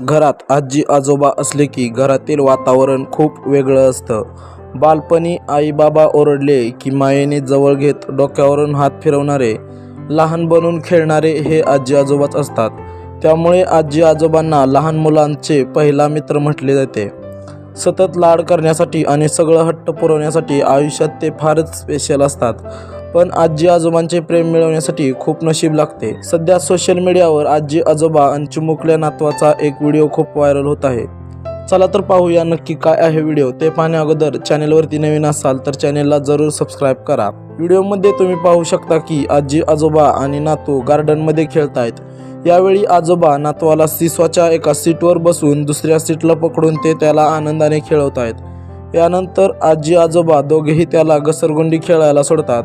घरात आजी आजोबा असले की घरातील वातावरण खूप वेगळं असतं. बालपणी आईबाबा ओरडले की मायेने जवळ घेत डोक्यावरून हात फिरवणारे लहान बनून खेळणारे हे आजी आजोबाच असतात. त्यामुळे आजी आजोबांना लहान मुलांचे पहिला मित्र म्हटले जाते. सतत लाड करण्यासाठी आणि सगळं हट्ट पुरवण्यासाठी आयुष्यात ते फारच स्पेशल असतात. पण आजी आजोबांचे प्रेम मिळवण्यासाठी खूप नशीब लागते. सध्या सोशल मीडियावर आजी आजोबा आणि चिमुकल्या नातवाचा एक व्हिडिओ खूप व्हायरल होत आहे. चला तर पाहूया नक्की काय आहे व्हिडिओ ते पाहण्या अगोदर चॅनेलवरती नवीन असाल तर चॅनेलला जरूर सबस्क्राईब करा. व्हिडिओमध्ये तुम्ही पाहू शकता की आजी आजोबा आणि नातू गार्डनमध्ये खेळतायत. यावेळी आजोबा नातवाला सिसवाच्या एका सीटवर बसून दुसऱ्या सीटला पकडून ते त्याला आनंदाने खेळवत आहेत यानंतर आजी आजोबा दोघेही त्याला घसरगुंडी खेळायला सोडतात.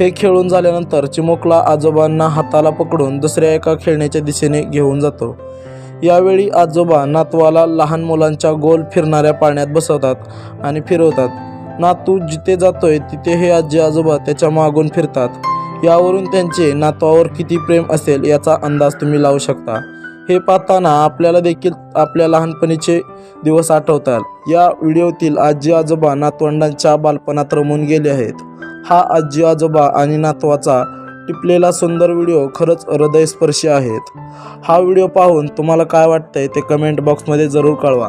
हे खेळून झाल्यानंतर चिमुकला आजोबांना हाताला पकडून दुसऱ्या एका खेळण्याच्या दिशेने घेऊन जातो. यावेळी आजोबा नातवाला लहान मुलांच्या गोल फिरणाऱ्या पाण्यात बसवतात आणि फिरवतात. नातू जिथे जातोय तिथे हे आजी आजोबा त्याच्या मागून फिरतात. यावरून त्यांचे नातवावर किती प्रेम असेल याचा अंदाज तुम्ही लावू शकता. हे पाहताना आपल्याला देखील आपल्या लहानपणीचे दिवस आठवतात. या व्हिडिओतील आजी आजोबा नातवंडांच्या बालपणात रमून गेले आहेत. हा आजी आजोबा आणि नातवाचा टिपलेला सुंदर व्हिडिओ खरंच हृदयस्पर्शी आहेत. हा व्हिडिओ पाहून तुम्हाला काय वाटतंय ते कमेंट बॉक्समध्ये जरूर कळवा.